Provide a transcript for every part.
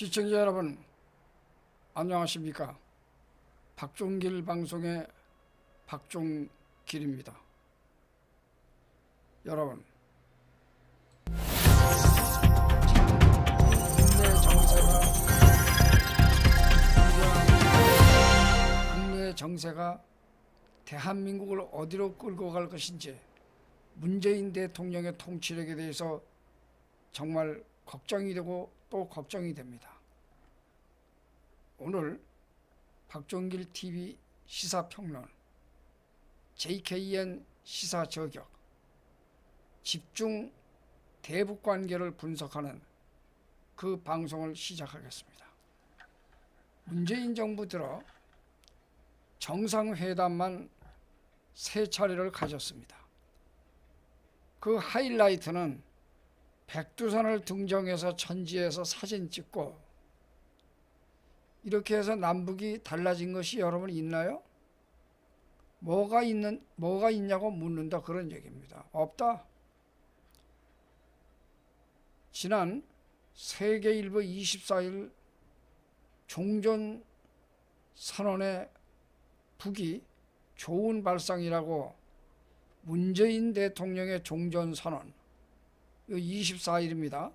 시청자 여러분 안녕하십니까? 박종길 방송의 박종길입니다. 여러분. 국내 정세가 국내 정세가 대한민국을 어디로 끌고 갈 것인지 문재인 대통령의 통치력에 대해서 정말 걱정이 되고 또 걱정이 됩니다. 오늘 박종길 TV 시사평론, JKN 시사저격, 집중 대북 관계를 분석하는 그 방송을 시작하겠습니다. 문재인 정부 들어 정상회담만 세 차례를 가졌습니다. 그 하이라이트는 백두산을 등정해서 천지에서 사진 찍고 이렇게 해서 남북이 달라진 것이 여러분 있나요? 뭐가 있는 뭐가 있냐고 묻는다 그런 얘기입니다. 없다. 지난 세계일보 24일 종전 선언의 북이 좋은 발상이라고 문재인 대통령의 종전 선언 24일입니다.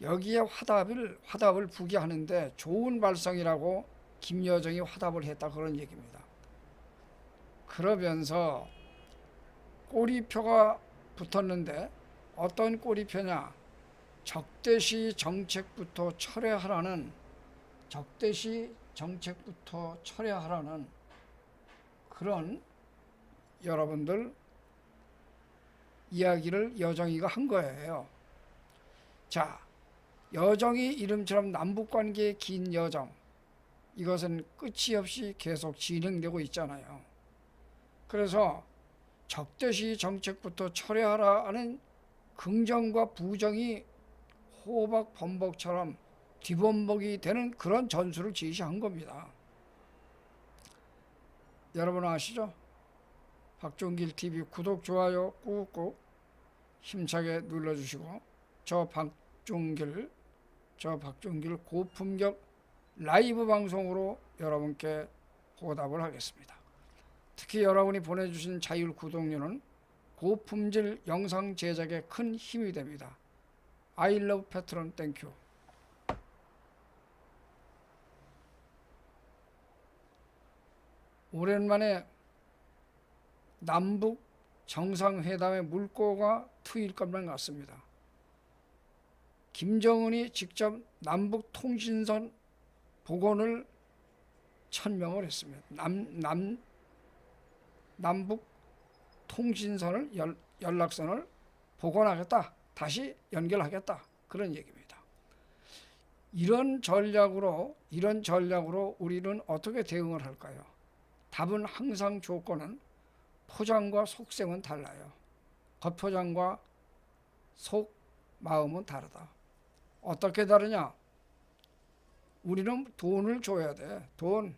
여기에 화답을 화답을 북이 하는데 좋은 발상이라고 김여정이 화답을 했다 그런 얘기입니다. 그러면서 꼬리표가 붙었는데 어떤 꼬리표냐? 적대시 정책부터 철회하라는 적대시 정책부터 철회하라는 그런 여러분들 이야기를 여정이가 한 거예요. 자, 여정이 이름처럼 남북 관계의 긴 여정 이것은 끝이 없이 계속 진행되고 있잖아요. 그래서 적대시 정책부터 철회하라 하는 긍정과 부정이 호박 범벅처럼 뒤범벅이 되는 그런 전술을 제시한 겁니다. 여러분 아시죠? 박종길 TV 구독 좋아요 꾹꾹 힘차게 눌러주시고 저 박종길 저 박종길 고품격 라이브 방송으로 여러분께 보답을 하겠습니다. 특히 여러분이 보내주신 자율 구독료는 고품질 영상 제작에 큰 힘이 됩니다. I love 패트론 땡큐. 오랜만에 남북 정상회담의 물꼬가 트일 것만 같습니다. 김정은이 직접 남북 통신선 복원을 천명을 했습니다. 남, 남, 남북 통신선을 연, 연락선을 복원하겠다. 다시 연결하겠다. 그런 얘기입니다. 이런 전략으로 이런 전략으로 우리는 어떻게 대응을 할까요? 답은 항상 조건은 포장과 속셈은 달라요. 겉포장과 속 마음은 다르다. 어떻게 다르냐? 우리는 돈을 줘야 돼. 돈.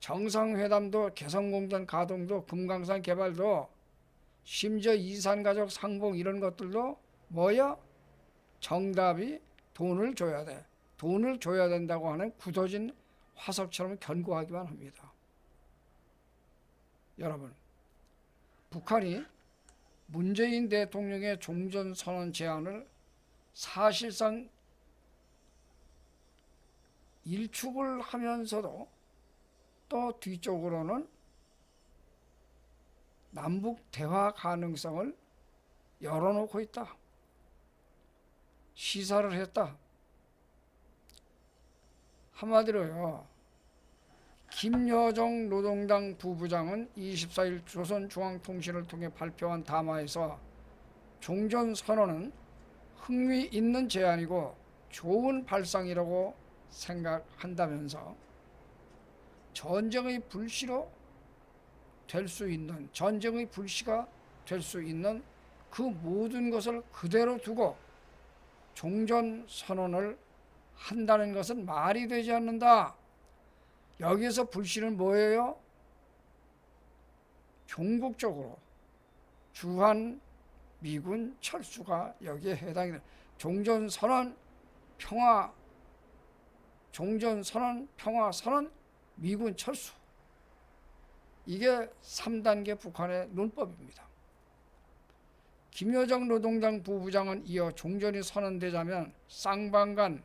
정상회담도 개성공단 가동도 금강산 개발도 심지어 이산가족 상봉 이런 것들도 뭐야? 정답이 돈을 줘야 돼. 돈을 줘야 된다고 하는 굳어진 화석처럼 견고하기만 합니다. 여러분, 북한이 문재인 대통령의 종전선언 제안을 사실상 일축을 하면서도 또 뒤쪽으로는 남북 대화 가능성을 열어놓고 있다. 시사를 했다. 한마디로요. 김여정 노동당 부부장은 24일 조선중앙통신을 통해 발표한 담화에서 종전선언은 흥미 있는 제안이고 좋은 발상이라고 생각한다면서 전쟁의 불씨로 될 수 있는 전쟁의 불씨가 될 수 있는 그 모든 것을 그대로 두고 종전 선언을 한다는 것은 말이 되지 않는다. 여기에서 불씨는 뭐예요? 종국적으로 주한 미군 철수가 여기에 해당이 돼. 종전 선언 평화 종전 선언, 평화 선언, 미군 철수. 이게 3단계 북한의 논법입니다. 김여정 노동당 부부장은 이어 종전이 선언되자면 쌍방간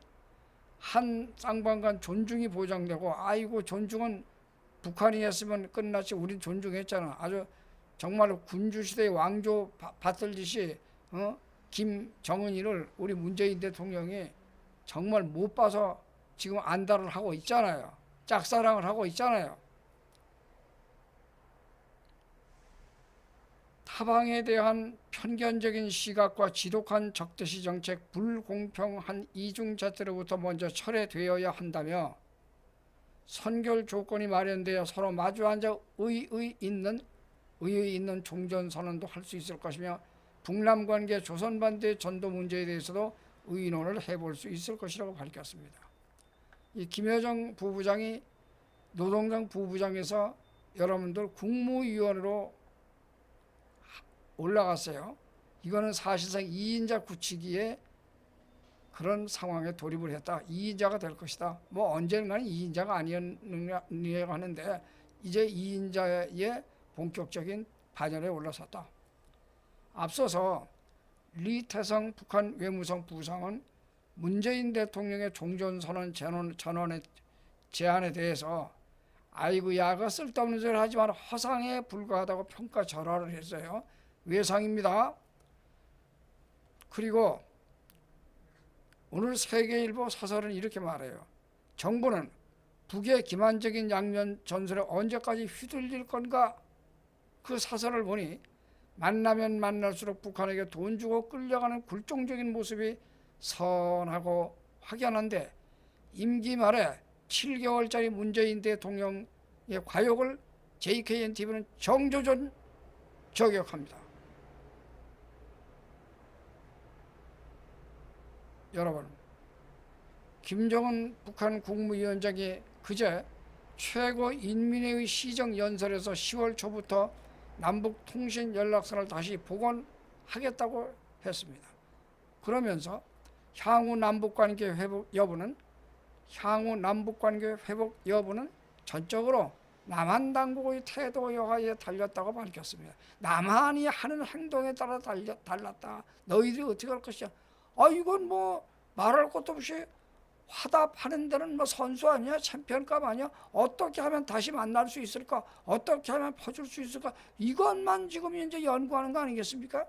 한 쌍방 간 존중이 보장되고 아이고 존중은 북한이 했으면 끝났지 우린 존중했잖아. 아주 정말 군주 시대의 왕조 바- 받들듯이 어? 김정은이를 우리 문재인 대통령이 정말 못 봐서 지금 안달을 하고 있잖아요. 짝사랑을 하고 있잖아요. 타방에 대한 편견적인 시각과 지독한 적대시 정책, 불공평한 이중 잣대로부터 먼저 철회되어야 한다며 선결 조건이 마련되어 서로 마주 앉아 의의 있는 의의 있는 종전 선언도 할 수 있을 것이며 북남 관계 조선 반대 전도 문제에 대해서도 의논을 해볼 수 있을 것이라고 밝혔습니다. 이 김여정 부부장이 노동당 부부장에서 여러분들 국무위원으로 올라갔어요. 이거는 사실상 2인자 굳히기에 그런 상황에 돌입을 했다. 2인자가 될 것이다. 뭐 언젠가는 2인자가 아니었느냐 하는데 이제 2인자의 본격적인 반열에 올라섰다. 앞서서 리태성 북한 외무성 부상은 문재인 대통령의 종전선언 전원, 전원의 제안에 대해서 아이고 야가 쓸데없는 소리를 하지만 허상에 불과하다고 평가 절하를 했어요. 외상입니다. 그리고 오늘 세계일보 사설은 이렇게 말해요. 정부는 북의 기만적인 양면 전술에 언제까지 휘둘릴 건가? 그 사설을 보니 만나면 만날수록 북한에게 돈 주고 끌려가는 굴종적인 모습이 선하고 확연한데 임기 말에 7개월짜리 문재인 대통령의 과욕을 JKN TV는 정조전 저격합니다. 여러분, 김정은 북한 국무위원장이 그제 최고 인민회의 시정 연설에서 10월 초부터 남북 통신 연락선을 다시 복원하겠다고 했습니다. 그러면서 향후 남북 관계 회복 여부는 향후 남북 관계 회복 여부는 전적으로 남한 당국의 태도 여하에 달렸다고 밝혔습니다. 남한이 하는 행동에 따라 달려, 달랐다. 너희들이 어떻게 할 것이야? 아 이건 뭐 말할 것도 없이 화답하는 데는 뭐 선수 아니야? 챔피언급 아니야? 어떻게 하면 다시 만날 수 있을까? 어떻게 하면 퍼줄 수 있을까? 이것만 지금 이제 연구하는 거 아니겠습니까?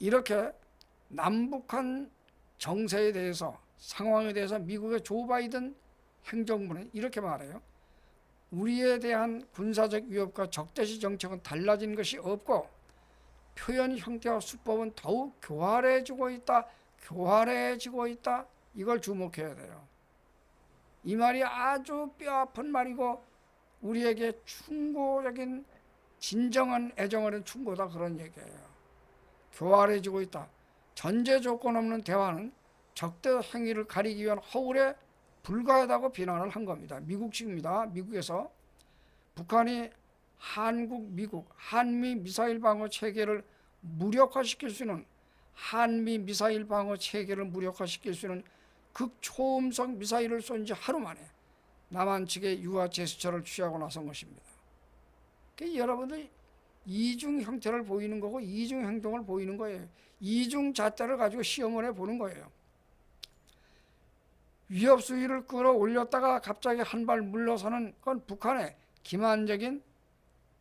이렇게 남북한 정세에 대해서 상황에 대해서 미국의 조 바이든 행정부는 이렇게 말해요. 우리에 대한 군사적 위협과 적대시 정책은 달라진 것이 없고 표현 형태와 수법은 더욱 교활해지고 있다. 교활해지고 있다. 이걸 주목해야 돼요. 이 말이 아주 뼈아픈 말이고 우리에게 충고적인 진정한 애정어린 충고다 그런 얘기예요. 교활해지고 있다. 전제 조건 없는 대화는 적대 행위를 가리기 위한 허울에 불과하다고 비난을 한 겁니다. 미국식입니다. 미국에서 북한이 한국, 미국, 한미 미사일 방어 체계를 무력화시킬 수 있는 한미 미사일 방어 체계를 무력화시킬 수 있는 극초음속 미사일을 쏜 지 하루 만에 남한 측의 유화 제스처를 취하고 나선 것입니다. 그러니까 여러분들 이중 형태를 보이는 거고 이중 행동을 보이는 거예요. 이중 잣대를 가지고 시험을 해 보는 거예요. 위협 수위를 끌어올렸다가 갑자기 한 발 물러서는 건 북한의 기만적인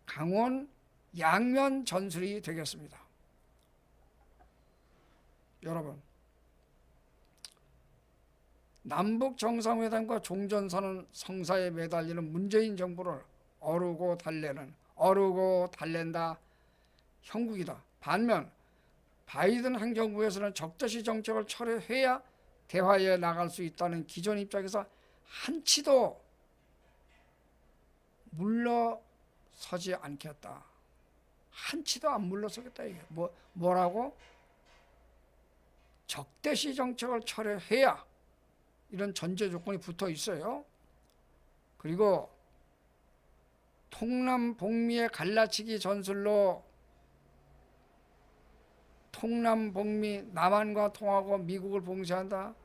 강원 양면 전술이 되겠습니다. 여러분, 남북 정상회담과 종전선언 성사에 매달리는 문재인 정부를 어르고 달래는 어르고 달랜다 형국이다. 반면 바이든 행정부에서는 적대시 정책을 철회해야 대화에 나갈 수 있다는 기존 입장에서 한치도 물러 서지 않겠다. 한치도 안 물러서겠다 이게 뭐 뭐라고 적대시 정책을 철회해야 이런 전제 조건이 붙어 있어요. 그리고 통남 북미의 갈라치기 전술로 통남 북미 남한과 통하고 미국을 봉쇄한다.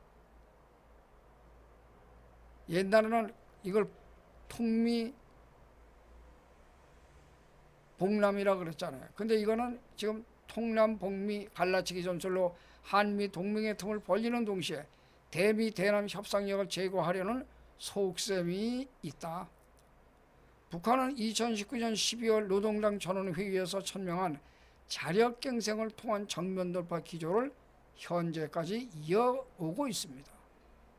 옛날에는 이걸 통미 봉남이라 그랬잖아요. 근데 이거는 지금 통남 북미 갈라치기 전술로 한미 동맹의 틈을 벌리는 동시에 대미 대남 협상력을 제고하려는 속셈이 있다. 북한은 2019년 12월 노동당 전원회의에서 천명한 자력갱생을 통한 정면 돌파 기조를 현재까지 이어오고 있습니다.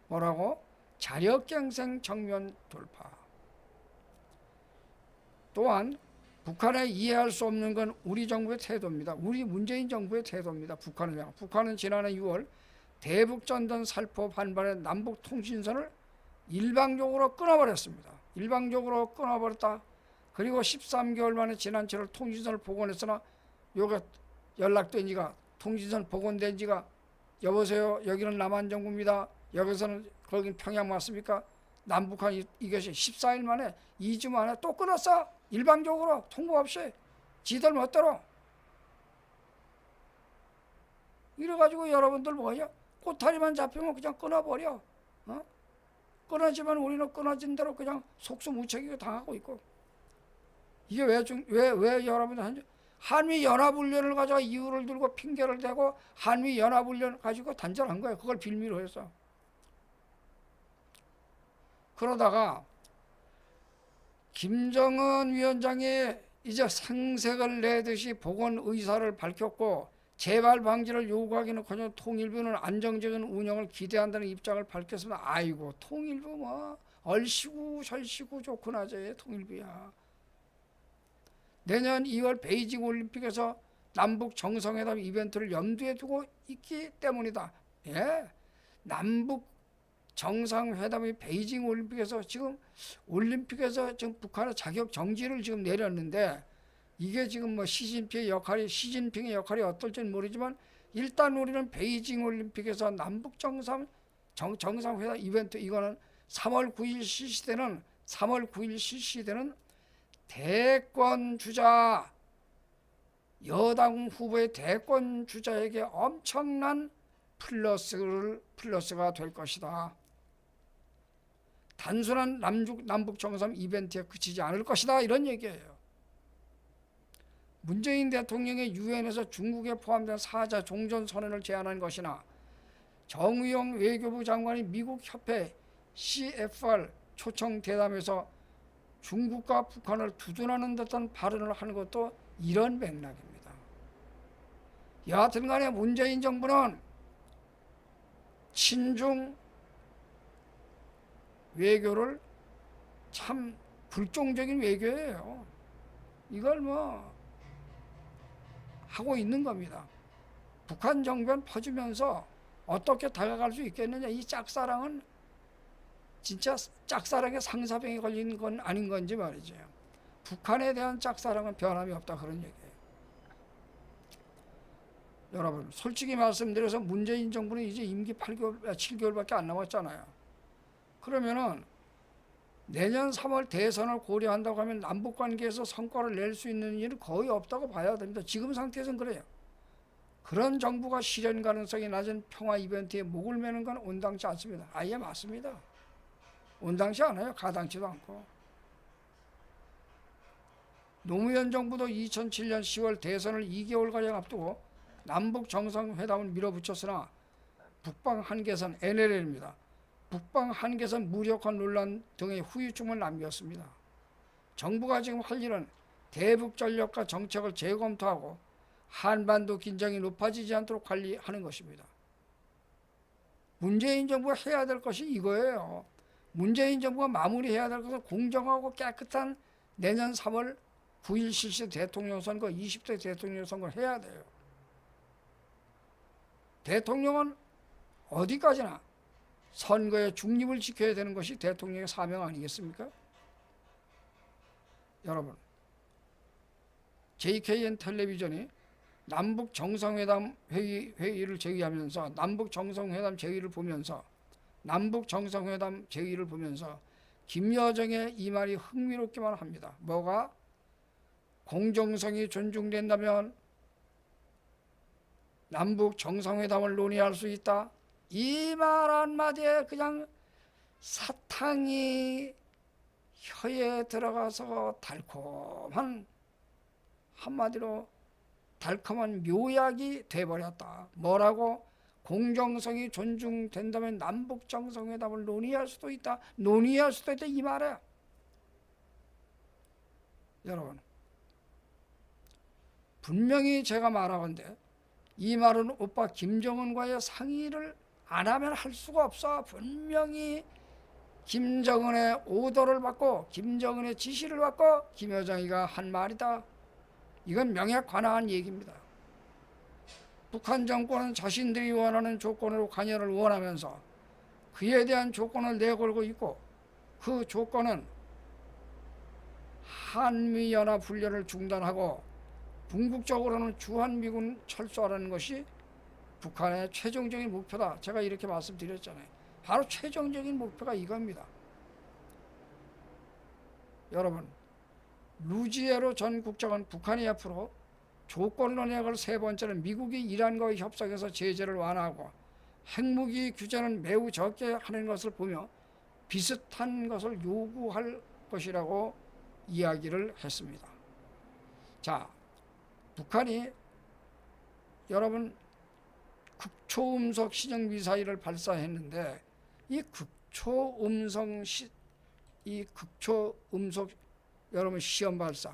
뭐라고? 자력갱생 정면 돌파. 또한 북한에 이해할 수 없는 건 우리 정부의 태도입니다. 우리 문재인 정부의 태도입니다. 북한을 향. 북한은 지난해 6월 대북전단 살포 반발의 남북 통신선을 일방적으로 끊어버렸습니다. 일방적으로 끊어버렸다. 그리고 13개월 만에 지난 7월 통신선을 복원했으나 요게 연락된 지가 통신선 복원된 지가 여보세요 여기는 남한 정부입니다. 여기서는 거긴 평양 맞습니까? 남북한 이- 이것이 14일 만에 2주 만에 또 끊었어. 일방적으로 통보 없이 지들 멋대로. 이래가지고 여러분들 뭐야? 꼬타리만 잡히면 그냥 끊어버려. 어? 끊어지면 우리는 끊어진 대로 그냥 속수무책이고 당하고 있고. 이게 왜, 중, 왜, 왜 여러분들 한, 한미 연합훈련을 가지고 이유를 들고 핑계를 대고 한미 연합훈련 가지고 단절한 거예요. 그걸 빌미로 해서. 그러다가 김정은 위원장이 이제 생색을 내듯이 복원 의사를 밝혔고 재발 방지를 요구하기는커녕 통일부는 안정적인 운영을 기대한다는 입장을 밝혔습니다. 아이고 통일부 뭐 얼씨구 절씨구 좋구나 저 통일부야. 내년 2월 베이징 올림픽에서 남북 정상회담 이벤트를 염두에 두고 있기 때문이다. 예, 남북 정상회담이 베이징 올림픽에서 지금 올림픽에서 지금 북한의 자격 정지를 지금 내렸는데 이게 지금 뭐 시진핑의 역할이 시진핑의 역할이 어떨지는 모르지만 일단 우리는 베이징 올림픽에서 남북 정상 정, 정상회담 이벤트 이거는 3월 9일 실시되는 3월 9일 실시되는 대권 주자 여당 후보의 대권 주자에게 엄청난 플러스를 플러스가 될 것이다. 단순한 남북 남북 정상 이벤트에 그치지 않을 것이다 이런 얘기예요. 문재인 대통령의 유엔에서 중국에 포함된 사자 종전 선언을 제안한 것이나 정의용 외교부 장관이 미국 협회 CFR 초청 대담에서 중국과 북한을 두둔하는 듯한 발언을 하는 것도 이런 맥락입니다. 여하튼 간에 문재인 정부는 친중 외교를 참 불종적인 외교예요. 이걸 뭐 하고 있는 겁니다. 북한 정변 퍼주면서 어떻게 다가갈 수 있겠느냐 이 짝사랑은 진짜 짝사랑에 상사병이 걸린 건 아닌 건지 말이죠. 북한에 대한 짝사랑은 변함이 없다 그런 얘기예요. 여러분 솔직히 말씀드려서 문재인 정부는 이제 임기 8개월, 7개월밖에 안 남았잖아요. 그러면은 내년 3월 대선을 고려한다고 하면 남북 관계에서 성과를 낼 수 있는 일은 거의 없다고 봐야 됩니다. 지금 상태에서는 그래요. 그런 정부가 실현 가능성이 낮은 평화 이벤트에 목을 매는 건 온당치 않습니다. 아예 맞습니다. 온당치 않아요. 가당치도 않고. 노무현 정부도 2007년 10월 대선을 2개월가량 앞두고 남북 정상회담을 밀어붙였으나 북방 한계선 NLL입니다. 북방 한계선 무력화 논란 등의 후유증을 남겼습니다. 정부가 지금 할 일은 대북 전력과 정책을 재검토하고 한반도 긴장이 높아지지 않도록 관리하는 것입니다. 문재인 정부가 해야 될 것이 이거예요. 문재인 정부가 마무리해야 될 것은 공정하고 깨끗한 내년 3월 9일 실시 대통령 선거, 20대 대통령 선거를 해야 돼요. 대통령은 어디까지나 선거의 중립을 지켜야 되는 것이 대통령의 사명 아니겠습니까? 여러분, JKN 텔레비전이 남북 정상회담 회의, 회의를 제의하면서 남북 정상회담 제의를 보면서 남북 정상회담 제의를 보면서 김여정의 이 말이 흥미롭기만 합니다. 뭐가 공정성이 존중된다면 남북 정상회담을 논의할 수 있다. 이 말 한마디에 그냥 사탕이 혀에 들어가서 달콤한 한마디로 달콤한 묘약이 돼버렸다. 뭐라고? 공정성이 존중된다면 남북 정상회담을 논의할 수도 있다. 논의할 수도 있다 이 말이야. 여러분 분명히 제가 말하건데 이 말은 오빠 김정은과의 상의를 안 하면 할 수가 없어. 분명히 김정은의 오더를 받고 김정은의 지시를 받고 김여정이가 한 말이다. 이건 명예관화한 얘기입니다. 북한 정권은 자신들이 원하는 조건으로 관여를 원하면서 그에 대한 조건을 내걸고 있고 그 조건은 한미연합 훈련을 중단하고 궁극적으로는 주한미군 철수하라는 것이 북한의 최종적인 목표다. 제가 이렇게 말씀드렸잖아요. 바로 최종적인 목표가 이겁니다. 여러분, 루지에로 전 국장은 북한이 앞으로 조건론약을 세 번째는 미국이 이란과의 협상에서 제재를 완화하고 핵무기 규제는 매우 적게 하는 것을 보며 비슷한 것을 요구할 것이라고 이야기를 했습니다. 자, 북한이 여러분 극 초음속 신형 미사일을 발사했는데 이 극초음성 시, 이 극초음속 여러분 시험 발사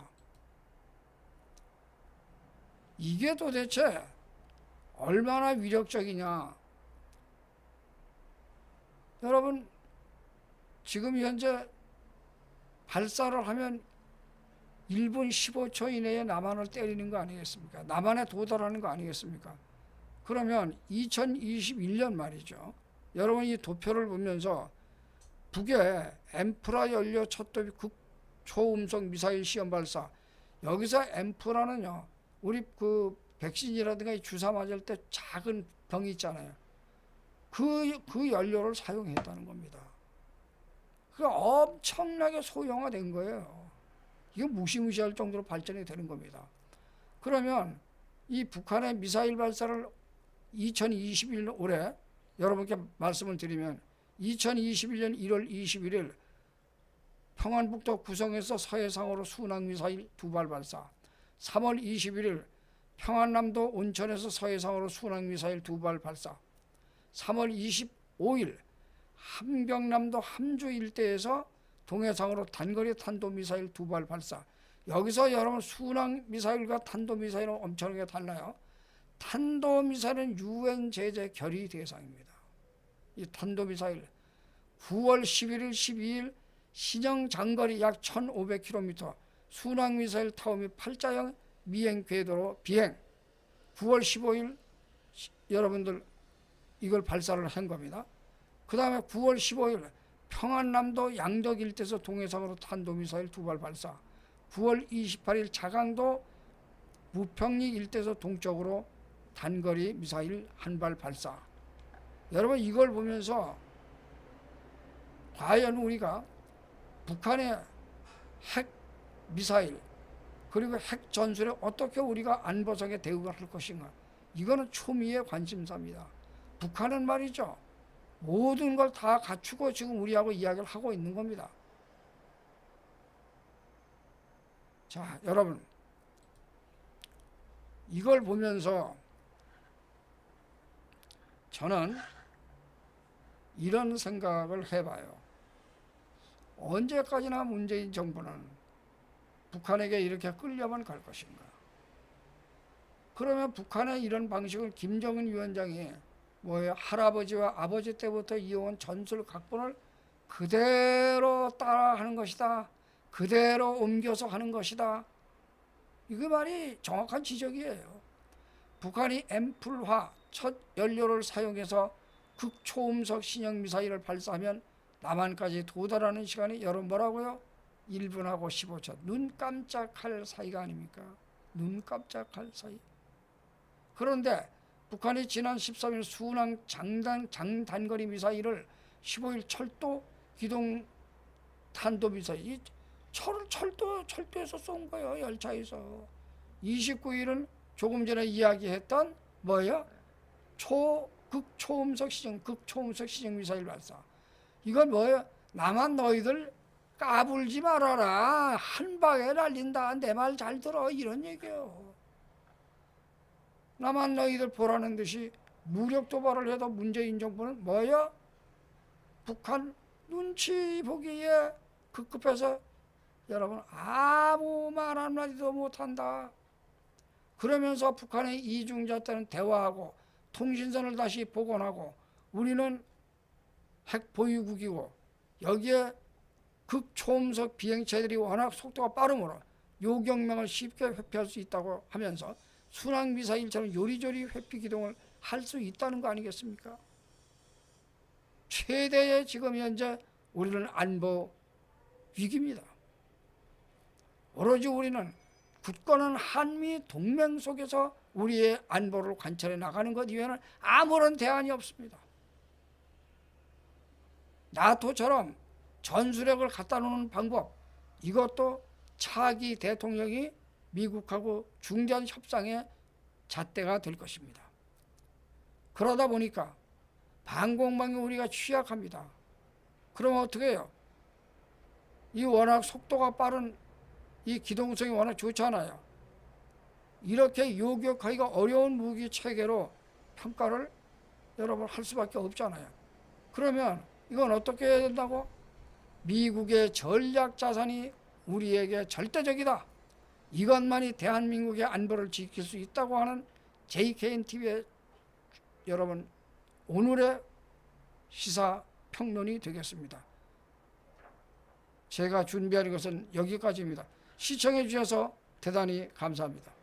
이게 도대체 얼마나 위력적이냐 여러분 지금 현재 발사를 하면 1분 15초 이내에 남한을 때리는 거 아니겠습니까? 남한에 도달하는 거 아니겠습니까? 그러면 2021년 말이죠. 여러분 이 도표를 보면서 북의 엠프라 연료 첫 dob이 극초음속 미사일 시험 발사 여기서 엠프라는요 우리 그 백신이라든가 주사 맞을 때 작은 병 있잖아요. 그, 그 연료를 사용했다는 겁니다. 그 엄청나게 소형화된 거예요. 이거 무시무시할 정도로 발전이 되는 겁니다. 그러면 이 북한의 미사일 발사를 2021년 올해 여러분께 말씀을 드리면 2021년 1월 21일 평안북도 구성에서 서해상으로 순항 미사일 두 발 발사 3월 21일 평안남도 온천에서 서해상으로 순항 미사일 두 발 발사 3월 25일 함경남도 함주 일대에서 동해상으로 단거리 탄도미사일 두 발 발사. 여기서 여러분 순항 미사일과 탄도미사일은 엄청나게 달라요 탄도미사일은 유엔 제재 결의 대상입니다. 이 탄도미사일 9월 11일, 12일 신형 장거리 약 1,500km 순항미사일 타오미 팔자형 미행 궤도로 비행 9월 15일 여러분들 이걸 발사를 한 겁니다. 그 다음에 9월 15일 평안남도 양덕 일대에서 동해상으로 탄도미사일 두 발 발사 9월 28일 자강도 무평리 일대에서 동쪽으로 단거리 미사일 한 발 발사. 여러분 이걸 보면서 과연 우리가 북한의 핵 미사일 그리고 핵 전술에 어떻게 우리가 안보상에 대응을 할 것인가 이거는 초미의 관심사입니다. 북한은 말이죠 모든 걸 다 갖추고 지금 우리하고 이야기를 하고 있는 겁니다. 자 여러분 이걸 보면서 저는 이런 생각을 해봐요. 언제까지나 문재인 정부는 북한에게 이렇게 끌려만 갈 것인가? 그러면 북한의 이런 방식을 김정은 위원장이 뭐 할아버지와 아버지 때부터 이어온 전술 각본을 그대로 따라하는 것이다. 그대로 옮겨서 하는 것이다. 이거 말이 정확한 지적이에요. 북한이 앰플화 첫 연료를 사용해서 극초음속 신형 미사일을 발사하면 남한까지 도달하는 시간이 여러분 뭐라고요? 1분하고 15초. 눈 깜짝할 사이가 아닙니까? 눈 깜짝할 사이. 그런데 북한이 지난 13일 순항 장단, 장단거리 미사일을 15일 철도 기동 탄도 미사일, 철, 철도, 철도에서 쏜 거예요, 열차에서. 29일은 조금 전에 이야기했던 뭐예요? 초 극초음속 시정 극초음속 시정 미사일 발사. 이건 뭐예요? 나만 너희들 까불지 말아라. 한 방에 날린다. 내 말 잘 들어. 이런 얘기예요. 나만 너희들 보라는 듯이 무력 도발을 해도 문재인 정부는 뭐예요? 북한 눈치 보기에 급급해서 여러분 아무 말 한마디도 못한다. 그러면서 북한의 이중자들은 대화하고 통신선을 다시 복원하고 우리는 핵 보유국이고 여기에 극초음속 비행체들이 워낙 속도가 빠르므로 요격명을 쉽게 회피할 수 있다고 하면서 순항 미사일처럼 요리조리 회피 기동을 할 수 있다는 거 아니겠습니까? 최대의 지금 현재 우리는 안보 위기입니다. 오로지 우리는 굳건한 한미 동맹 속에서 우리의 안보를 관찰해 나가는 것 이외에는 아무런 대안이 없습니다. 나토처럼 전술핵을 갖다 놓는 방법 이것도 차기 대통령이 미국하고 중대한 협상의 잣대가 될 것입니다. 그러다 보니까 방공망이 우리가 취약합니다. 그럼 어떻게 해요? 이 워낙 속도가 빠른 이 기동성이 워낙 좋잖아요. 이렇게 요격하기가 어려운 무기 체계로 평가를 여러분 할 수밖에 없잖아요. 그러면 이건 어떻게 해야 된다고? 미국의 전략 자산이 우리에게 절대적이다. 이것만이 대한민국의 안보를 지킬 수 있다고 하는 JKN TV의 여러분 오늘의 시사 평론이 되겠습니다. 제가 준비하는 것은 여기까지입니다. 시청해 주셔서 대단히 감사합니다.